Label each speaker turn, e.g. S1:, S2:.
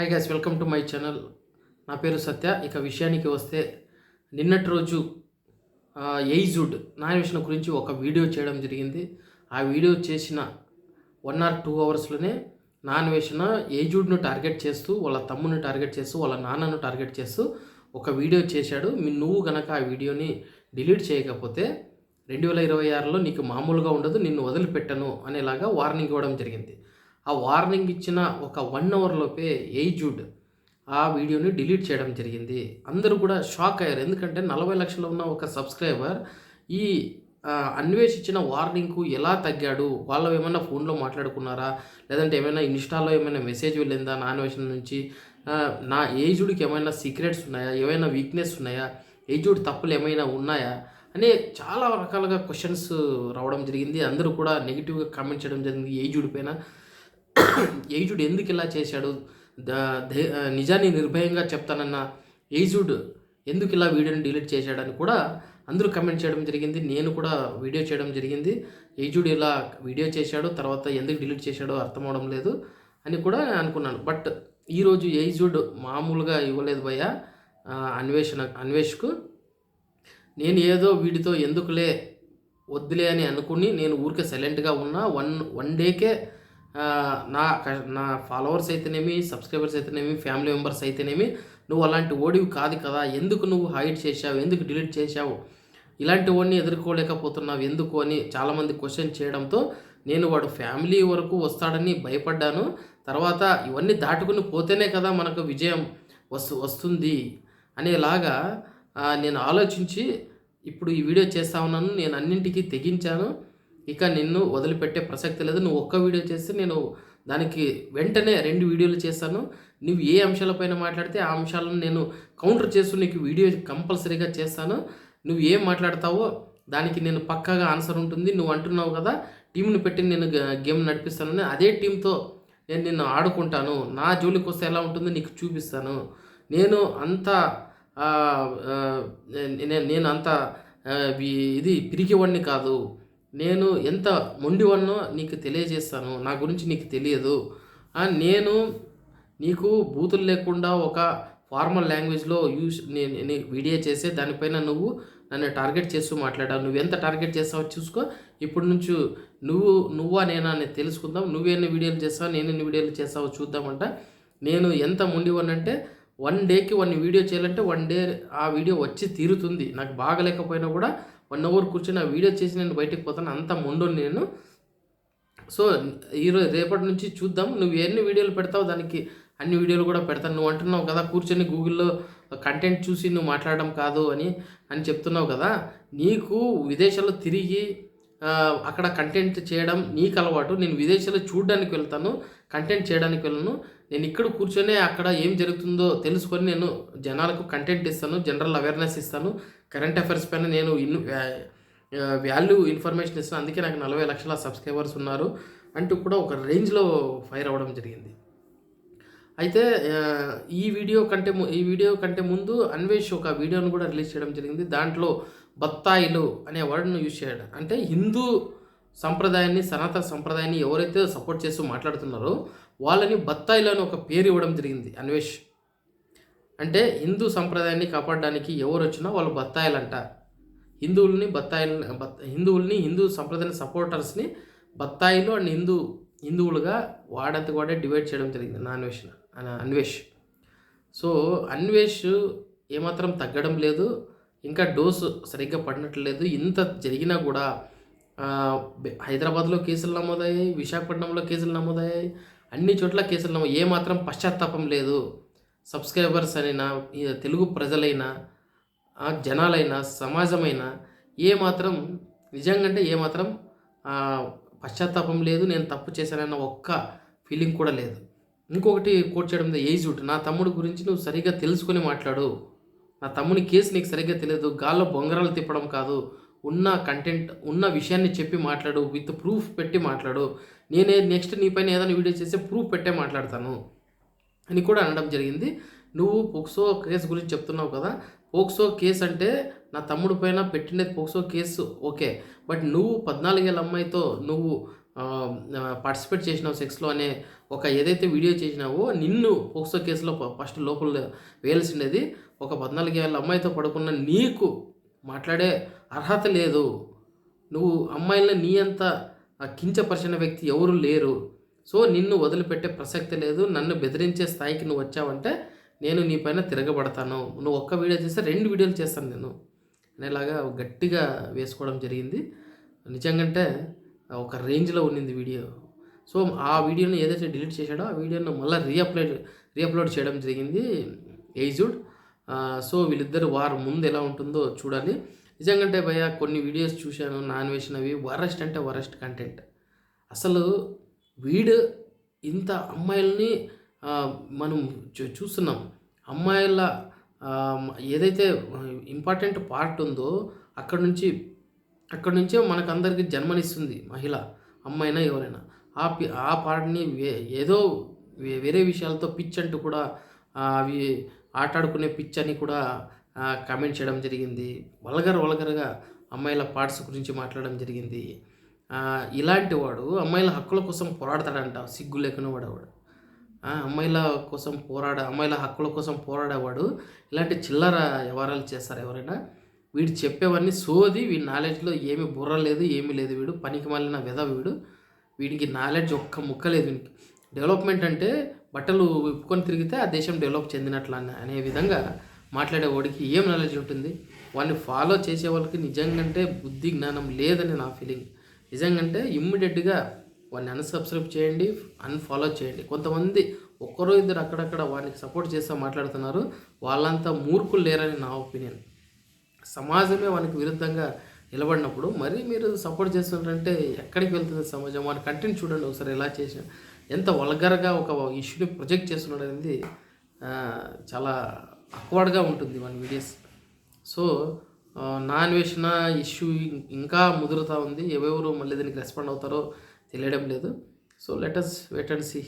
S1: Hi guys welcome to my channel నా పేరు సత్య. ఇక విషయానికి వస్తే నిన్నటి రోజు ఎయిజుడ్ నాయవేషణ గురించి ఒక వీడియో చేయడం జరిగింది. ఆ వీడియో చేసిన వన్ ఆర్ టూ అవర్స్లోనే నాన్వేషణ ఏజుడ్ను టార్గెట్ చేస్తూ వాళ్ళ తమ్ముని టార్గెట్ చేస్తూ వాళ్ళ నాన్నను టార్గెట్ చేస్తూ ఒక వీడియో చేశాడు. మీ నువ్వు గనక ఆ వీడియోని డిలీట్ చేయకపోతే రెండు వేల ఇరవై ఆరులో నీకు మామూలుగా ఉండదు నిన్ను వదిలిపెట్టను అనేలాగా వార్నింగ్ ఇవ్వడం జరిగింది. ఆ వార్నింగ్ ఇచ్చిన ఒక వన్ అవర్లోపే ఏజ్డ్ ఆ వీడియోని డిలీట్ చేయడం జరిగింది. అందరూ కూడా షాక్ అయ్యారు. ఎందుకంటే నలభై లక్షలు ఉన్న ఒక సబ్స్క్రైబర్ ఈ అన్వేషించిన వార్నింగ్కు ఎలా తగ్గాడు? వాళ్ళు ఏమైనా ఫోన్లో మాట్లాడుకున్నారా? లేదంటే ఏమైనా ఇన్స్టాలో ఏమైనా మెసేజ్ వెళ్ళిందా నా అన్వేషణ నుంచి? నా ఏజుడికి ఏమైనా సీక్రెట్స్ ఉన్నాయా? ఏమైనా వీక్నెస్ ఉన్నాయా? ఏజుడ్ తప్పులు ఏమైనా ఉన్నాయా? అనే చాలా రకాలుగా క్వశ్చన్స్ రావడం జరిగింది. అందరూ కూడా నెగిటివ్గా కామెంట్ చేయడం జరిగింది. ఏజుడ్ పైన ఏజుడ్ ఎందుకు ఇలా చేశాడు? ద- నిజాన్ని నిర్భయంగా చెప్తానన్న ఏజుడ్ ఎందుకు ఇలా వీడియోని డిలీట్ చేశాడని కూడా అందరూ కమెంట్ చేయడం జరిగింది. నేను కూడా వీడియో చేయడం జరిగింది. ఏజుడ్ ఇలా వీడియో చేశాడు తర్వాత ఎందుకు డిలీట్ చేశాడో అర్థం అవడం లేదు అని కూడా అనుకున్నాను. బట్ ఈరోజు ఏజుడ్ మామూలుగా ఇవ్వలేదు భయ్య. అన్వేషణ అన్వేష్కు నేను ఏదో వీడితో ఎందుకులే వద్దులే అని అనుకుని నేను ఊరికే సైలెంట్గా ఉన్నా. వన్ వన్ డేకే నా నా ఫాలోవర్స్ అయితేనేమి సబ్స్క్రైబర్స్ అయితేనేమి ఫ్యామిలీ మెంబర్స్ అయితేనేమి నువ్వు అలాంటి ఓడివి కాదు కదా ఎందుకు నువ్వు హైడ్ చేశావు ఎందుకు డిలీట్ చేశావు? ఇలాంటి వాడిని ఎదుర్కోలేకపోతున్నావు ఎందుకు అని చాలామంది క్వశ్చన్ చేయడంతో నేను వాడు ఫ్యామిలీ వరకు వస్తాడని భయపడ్డాను. తర్వాత ఇవన్నీ దాటుకుని పోతేనే కదా మనకు విజయం వస్తు వస్తుంది అనేలాగా నేను ఆలోచించి ఇప్పుడు ఈ వీడియో చేస్తా ఉన్నాను. నేను అన్నింటికీ తెగించాను. ఇక నిన్ను వదిలిపెట్టే ప్రసక్తి లేదు. నువ్వు ఒక్క వీడియో చేస్తే నేను దానికి వెంటనే రెండు వీడియోలు చేస్తాను. నువ్వు ఏ అంశాలపైన మాట్లాడితే ఆ అంశాలను నేను కౌంటర్ చేస్తూ నీకు వీడియో కంపల్సరీగా చేస్తాను. నువ్వు ఏం మాట్లాడతావో దానికి నేను పక్కాగా ఆన్సర్ ఉంటుంది. నువ్వు అంటున్నావు కదా టీంను పెట్టి నేను గేమ్ నడిపిస్తానని అదే టీంతో నేను నిన్ను ఆడుకుంటాను. నా జోలికి వస్తే ఎలా ఉంటుందో నీకు చూపిస్తాను. నేను అంత నేను అంత ఇది పిరికివాడిని కాదు. నేను ఎంత మొండివాడినో నీకు తెలియజేస్తాను. నా గురించి నీకు తెలియదు. నేను నీకు బూతులు లేకుండా ఒక ఫార్మల్ లాంగ్వేజ్లో యూస్ నేను వీడియో చేసే దానిపైన నువ్వు నన్ను టార్గెట్ చేస్తూ మాట్లాడావు. నువ్వు ఎంత టార్గెట్ చేస్తావో చూసుకో. ఇప్పటి నుంచి నువ్వు నువ్వా నేనా అని తెలుసుకుందాం. నువ్వెన్ని వీడియోలు చేస్తావు నేను ఎన్ని వీడియోలు చేస్తావో చూద్దామంట. నేను ఎంత ముండివనంటే వన్ డేకి వన్ వీడియో చేయాలంటే వన్ డే ఆ వీడియో వచ్చి తీరుతుంది. నాకు బాగలేకపోయినా కూడా వన్ అవర్ కూర్చొని ఆ వీడియో చేసి నేను బయటకు పోతాను. అంత ముందు నేను. సో ఈరోజు రేపటి నుంచి చూద్దాం. నువ్వు ఎన్ని వీడియోలు పెడతావు దానికి అన్ని వీడియోలు కూడా పెడతాను. నువ్వు అంటున్నావు కదా కూర్చొని గూగుల్లో కంటెంట్ చూసి నువ్వు మాట్లాడడం కాదు అని అని చెప్తున్నావు కదా. నీకు విదేశాల్లో తిరిగి అక్కడ కంటెంట్ చేయడం నీకు అలవాటు. నేను విదేశాల్లో చూడడానికి వెళ్తాను కంటెంట్ చేయడానికి వెళ్ళను. నేను ఇక్కడ కూర్చొని అక్కడ ఏం జరుగుతుందో తెలుసుకొని నేను జనాలకు కంటెంట్ ఇస్తాను జనరల్ అవేర్నెస్ ఇస్తాను. కరెంట్ అఫైర్స్ పైన నేను ఇన్ వాల్యూ ఇన్ఫర్మేషన్ ఇస్తాను. అందుకే నాకు నలభై లక్షల సబ్స్క్రైబర్స్ ఉన్నారు అంటూ కూడా ఒక రేంజ్లో ఫైర్ అవ్వడం జరిగింది. అయితే ఈ వీడియో కంటే ఈ వీడియో కంటే ముందు అన్వేష్ ఒక వీడియోను కూడా రిలీజ్ చేయడం జరిగింది. దాంట్లో బత్తాయిలు అనే వర్డ్ను యూజ్ చేయడం. అంటే హిందూ సంప్రదాయాన్ని సనాతన సంప్రదాయాన్ని ఎవరైతే సపోర్ట్ చేస్తూ మాట్లాడుతున్నారో వాళ్ళని బత్తాయిలు అని ఒక పేరు ఇవ్వడం జరిగింది అన్వేష్. అంటే హిందూ సంప్రదాయాన్ని కాపాడడానికి ఎవరు వచ్చినా వాళ్ళు బత్తాయిలంట. హిందువుల్ని బత్తాయిలు బత్ హిందువుల్ని హిందూ సంప్రదాయ సపోర్టర్స్ని బత్తాయిలు అండ్ హిందూ హిందువులుగా వాడంత వాడే డివైడ్ చేయడం జరిగింది నా అన్వేషణ అన- అన్వేష్. సో అన్వేష్ ఏమాత్రం తగ్గడం లేదు. ఇంకా డోసు సరిగ్గా పడినట్లు లేదు. ఇంత జరిగినా కూడా హైదరాబాద్లో కేసులు నమోదయ్యాయి విశాఖపట్నంలో కేసులు నమోదయ్యాయి అన్ని చోట్ల కేసులు ఏమాత్రం పశ్చాత్తాపం లేదు. సబ్స్క్రైబర్స్ అయినా తెలుగు ప్రజలైనా జనాలైనా సమాజమైనా ఏమాత్రం నిజంగా అంటే ఏమాత్రం మాత్రం పశ్చాత్తాపం లేదు. నేను తప్పు చేశానన్న ఒక్క ఫీలింగ్ కూడా లేదు. ఇంకొకటి కోట్ చేయడం ఏజ్వుడ్ నా తమ్ముడు గురించి నువ్వు సరిగ్గా తెలుసుకొని మాట్లాడు. నా తమ్ముని కేసు నీకు సరిగ్గా తెలియదు. గాల్లో బొంగరాలు తిప్పడం కాదు. ఉన్న కంటెంట్ ఉన్న విషయాన్ని చెప్పి మాట్లాడు. విత్ ప్రూఫ్ పెట్టి మాట్లాడు. నేనే నెక్స్ట్ నీ పైన ఏదైనా వీడియో చేస్తే ప్రూఫ్ పెట్టే మాట్లాడతాను అని కూడా అనడం జరిగింది. నువ్వు పోక్సో కేసు గురించి చెప్తున్నావు కదా పోక్సో కేసు అంటే నా తమ్ముడు పైన పెట్టినది పోక్సో కేసు ఓకే. బట్ నువ్వు పద్నాలుగేళ్ళ అమ్మాయితో నువ్వు పార్టిసిపేట్ చేసినావు సెక్స్లో అనే ఒక ఏదైతే వీడియో చేసినావో నిన్ను పోక్సో కేసులో ఫస్ట్ లోపల వేయాల్సిండేది. ఒక పద్నాలుగేళ్ళ అమ్మాయితో పడుకున్న నీకు మాట్లాడే అర్హత లేదు. నువ్వు అమ్మాయిలను నీ అంత ఆ, కించపరిచిన వ్యక్తి ఎవరు లేరు. సో నిన్ను వదిలిపెట్టే ప్రసక్తి లేదు. నన్ను బెదిరించే స్థాయికి నువ్వు వచ్చావంటే నేను నీ పైన తిరగబడతాను. నువ్వు ఒక్క వీడియో చేస్తే రెండు వీడియోలు చేస్తాను నేను. అనేలాగా గట్టిగా వేసుకోవడం జరిగింది. నిజంగంటే ఒక రేంజ్లో ఉండింది వీడియో. సో ఆ వీడియోని ఏదైతే డిలీట్ చేశాడో ఆ వీడియోను మళ్ళీ రీఅప్లోడ్ రీఅప్లోడ్ చేయడం జరిగింది. ఎయిజుడ్ సో వీళ్ళిద్దరు వారు ముందు ఎలా ఉంటుందో చూడాలి. నిజంగంటే భయ కొన్ని వీడియోస్ చూశాను నాన్ వేసినవి వరస్ట్ అంటే వరస్ట్ కంటెంట్ అసలు వీడు ఇంత అమ్మాయిల్ని మనం చూ- చూస్తున్నాం. అమ్మాయిల ఏదైతే ఇంపార్టెంట్ పార్ట్ ఉందో అక్కడ నుంచి అక్కడ నుంచే మనకందరికీ జన్మనిస్తుంది మహిళ అమ్మాయినా ఎవరైనా. ఆ పి ఆ పార్ట్ని వే ఏదో వే- వేరే విషయాలతో పిచ్ అంటూ కూడా అవి ఆటాడుకునే పిచ్ అని కూడా కామెంట్ చేయడం జరిగింది. వల్గర్ వల్గర్గా అమ్మాయిల పార్ట్స్ గురించి మాట్లాడడం జరిగింది. ఇలాంటి వాడు అమ్మాయిల హక్కుల కోసం పోరాడతాడంట. సిగ్గు లేకుండా వాడు అమ్మాయిల కోసం పోరాడ అమ్మాయిల హక్కుల కోసం పోరాడేవాడు ఇలాంటి చిల్లర వ్యవహారాలు చేస్తారు ఎవరైనా. వీడు చెప్పేవన్నీ సోది వీడి నాలెడ్జ్లో ఏమి బుర్ర లేదు ఏమీ లేదు వీడు. పనికి మాలిన వెధ వీడు. వీడికి నాలెడ్జ్ ఒక్క ముక్క లేదు వీడికి డెవలప్మెంట్ అంటే బట్టలు విప్పుకొని తిరిగితే ఆ దేశం డెవలప్ చెందినట్లు అనే విధంగా మాట్లాడేవాడికి ఏం నాలెడ్జ్ ఉంటుంది? వాడిని ఫాలో చేసే వాళ్ళకి నిజంగంటే బుద్ధి జ్ఞానం లేదని నా ఫీలింగ్ నిజంగంటే ఇమ్మీడియట్గా వాడిని అన్సబ్స్క్రైబ్ చేయండి అన్ఫాలో చేయండి. కొంతమంది ఒక్కరో ఇద్దరు అక్కడక్కడ వాడికి సపోర్ట్ చేస్తూ మాట్లాడుతున్నారు. వాళ్ళంతా మూర్ఖులు లేరని నా ఒపీనియన్ సమాజమే వానికి విరుద్ధంగా నిలబడినప్పుడు మరి మీరు సపోర్ట్ చేస్తున్నారంటే ఎక్కడికి వెళ్తుంది సమాజం? వాడి కంటెంట్ చూడండి ఒకసారి ఎలా చేసిన. ఎంత వల్గర్గా ఒక ఇష్యూని ప్రొజెక్ట్ చేస్తున్నాడు అనేది చాలా అక్వర్డ్గా ఉంటుంది మన వీడియోస్. సో నాన్ నా అన్వేషణ ఇష్యూ ఇంకా ముదురుతూ ఉంది. ఎవరెవరు మళ్ళీ దీనికి రెస్పాండ్ అవుతారో తెలియడం లేదు. So let's wait and see